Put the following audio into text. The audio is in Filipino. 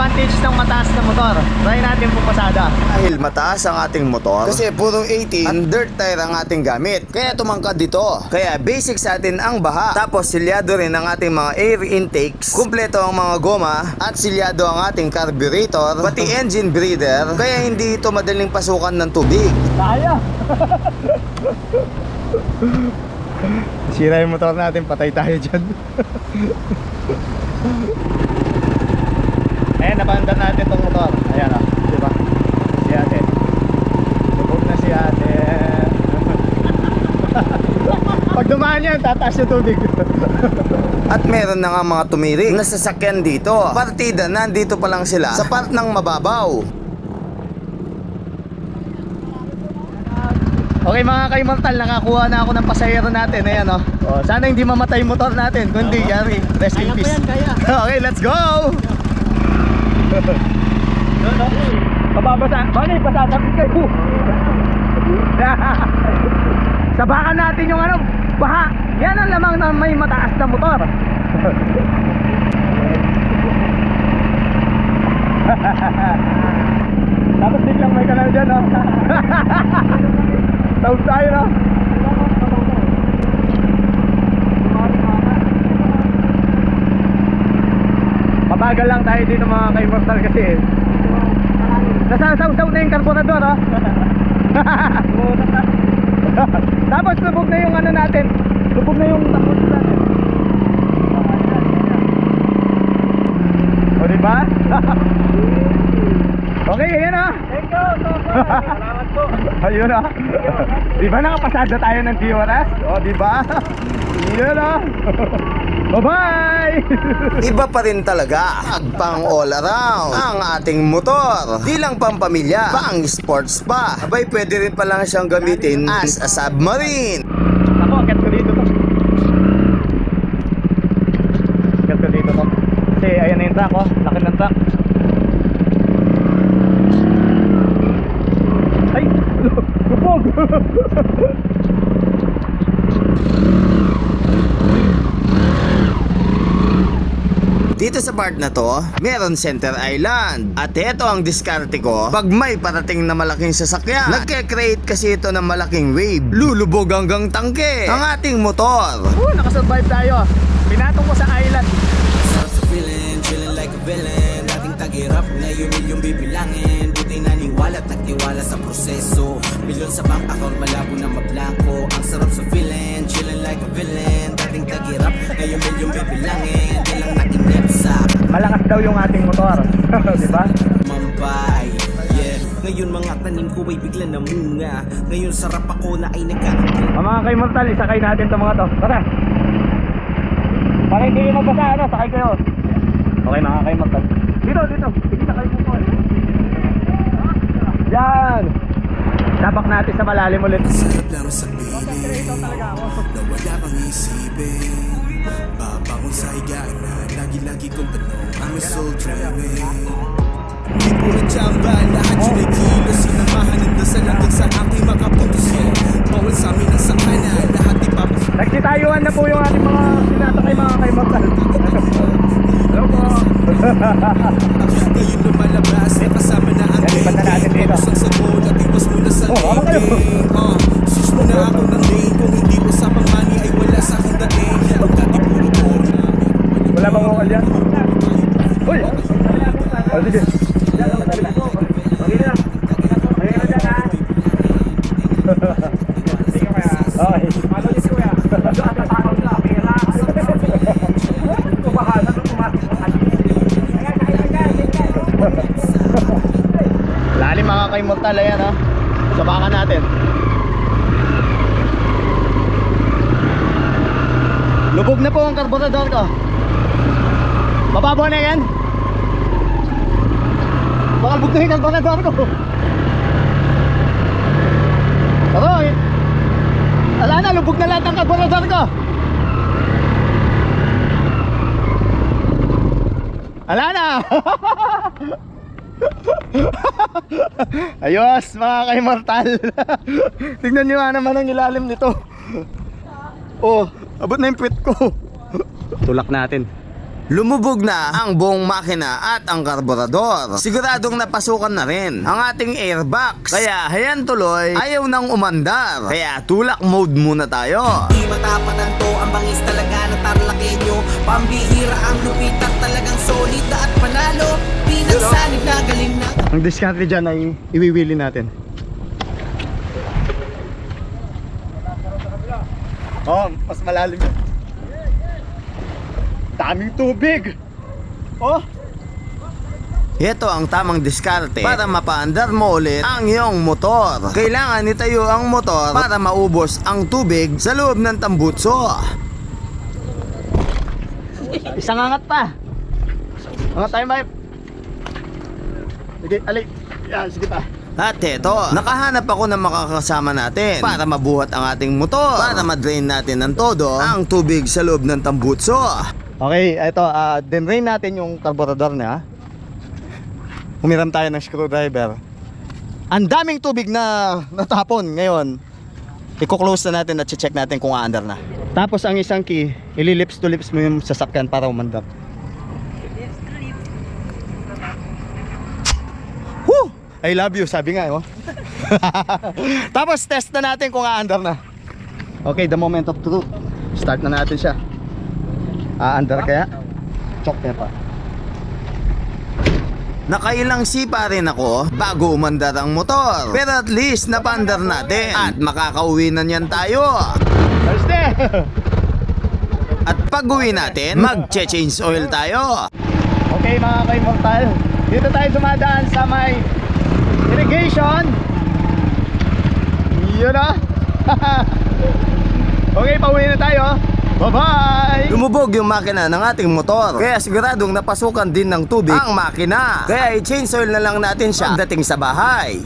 advantage ng mataas na motor. Try natin po pasada. Dahil mataas ang ating motor Kasi puro 80 At dirt tire ang ating gamit Kaya tumangkad dito Kaya basic sa atin ang baha Tapos silyado rin ang ating mga air intakes Kumpleto ang mga goma At silyado ang ating carburetor Pati engine breather Kaya hindi ito madaling pasukan ng tubig Kaya! Sira yung motor natin, patay tayo dyan. Ayan, napandan natin tong motor. Ayan o, di ba? Si ate. Lubog na si ate. Pag dumaan yan, tataas yung tubig. At meron na nga mga tumirik na sasakyan dito Partida, nandito pa lang sila Sa part ng mababaw Okay mga kaimortal, nakakuha na ako ng pasahero natin. Ayan o. Oh, sana hindi mamatay motor natin. Kundi, yari, rest in peace. okay, let's go! Pababasa. Bagay, pasasabit kayo. Sabakan natin yung ano, baha. Yan ang lamang na may mataas na motor. Tapos biglang may kanal dyan, no? Tawag tayo, no? Mabagal lang tayo dito mga ka-immortal kasi Nasasaw-saw na yung karburador, ha? Tapos lubog na yung ano natin Lubog na yung takot natin O diba? okay, ayan ha Thank you, Salamat po Ayun ha Diba nakapasada tayo ng Tiwaras? O diba? Yun ha Bye-bye! Iba pa rin talaga Pang all around Ang ating motor Di lang pang pamilya Pang sports pa Abay pwede rin palang siyang gamitin As a submarine Ako, akit ko dito to. Akit ko dito to. Kasi ayan na yung truck oh. Laki ng truck. Ay! Lupog! Dito sa part na to, meron center island. At ito ang diskarte ko pag may parating na malaking sasakyan. Nagke-create kasi ito ng malaking wave. Lulubog hanggang tangke ang ating motor. Uh, nakasurvive tayo. Pinatong ko sa island. Sarap sa feeling, chillin' like a villain Dating tagirap, ngayon milyong bibilangin Buti naniwala at nagtiwala sa proseso Milyon sa bank account, malabo na mablangko Daw yung ating motor. Di ba? mambay Yeah, ngayon mga tanim ko ay bigla namunga Ngayon sarap ako na ay nagkakaroon Ah, mga kaimortal, isakay natin itong mga to. Tara! Para hindi kayo magbasa, ano, sakay kayo. Okay, mga kaimortal. Dito, dito. Sige, sakay mo po. Yan! Tabak natin sa malalim ulit. Sarap lang sa piling Na wala kang isipin Babangon sa higaan na Lagi-lagi kong tanong. I'm a soul dreaming Di puro tsamba Lahat yun ay kilos. Sinamahan ng dasal Hanggang sa aking makapuntos yan Bawal sa amin ang sakana Lahat ipapos Nagsitayuan na po yung ating mga sinasakay mga kaimortal. Hello po. Ngayon lumalabas Na kasama na ang Lalipat na natin dito. Focus ang sabon At iwas muna sa Oh, lingking uh, Sus mo na ako ng lane Kung Wala bang ukal yan? Uy! Oh, sige. Okay. Lalim mga kaimortal ayan ha. Sabakan natin. Lubog na po ang karburador ko. Mababaw na yan. Baka na yung karburador ko. Aroy. Ala na, lubog na lahat ang karburador ko. Ala na. Ayos mga ka-immortal Tignan nyo nga naman ang ilalim nito Oh, abot na yung puwet ko Tulak natin lumubog na ang buong makina at ang karburador. Siguradong napasukan na rin ang ating airbox. Kaya hayan tuloy, ayaw nang umandar. Kaya tulak mode muna tayo. Di matapatan to ang bangis talaga ng tarlakenyo Pambihira ang lupit at talagang solid at panalo Pinagsanib na galing na Ang diskarte dyan ay iwiwili natin. Oh, mas malalim yun. Daming tubig! Oh! Ito ang tamang diskarte para mapaandar mo ulit ang iyong motor. Kailangan itayo ang motor para maubos ang tubig sa loob ng tambutso. Isang angat pa! Angat tayo, Mike! Sige, alay! Yan, sige pa. At eto, nakahanap ako ng makakasama natin para mabuhat ang ating motor para madrain natin ng todo ang tubig sa loob ng tambutso. Okay, ito, ah, dinrain natin yung carburetor niya. Humiram tayo ng screwdriver. Ang daming tubig na natapon ngayon. Iko-close na natin at check natin kung aandar na. Tapos ang isang key, ililips to lips mo yung sasakyan para umandar. Woo! I love you, sabi nga, oh. Tapos test na natin kung aandar na. Okay, the moment of truth. Start na natin siya. Aandar kaya? Chok kaya pa. Nakailang sipa rin ako bago umandar ang motor. Pero at least napandar natin at makakauwi na niyan tayo. Ayos na! At pag uwi natin, mag-change oil tayo. okay mga ka-immortal, dito tayo dumadaan sa may irrigation. Yun ah. okay, pauwi na tayo. Bye-bye! Lumubog yung makina ng ating motor. Kaya siguradong napasukan din ng tubig ang makina. Kaya i-change oil na lang natin siya pagdating sa bahay.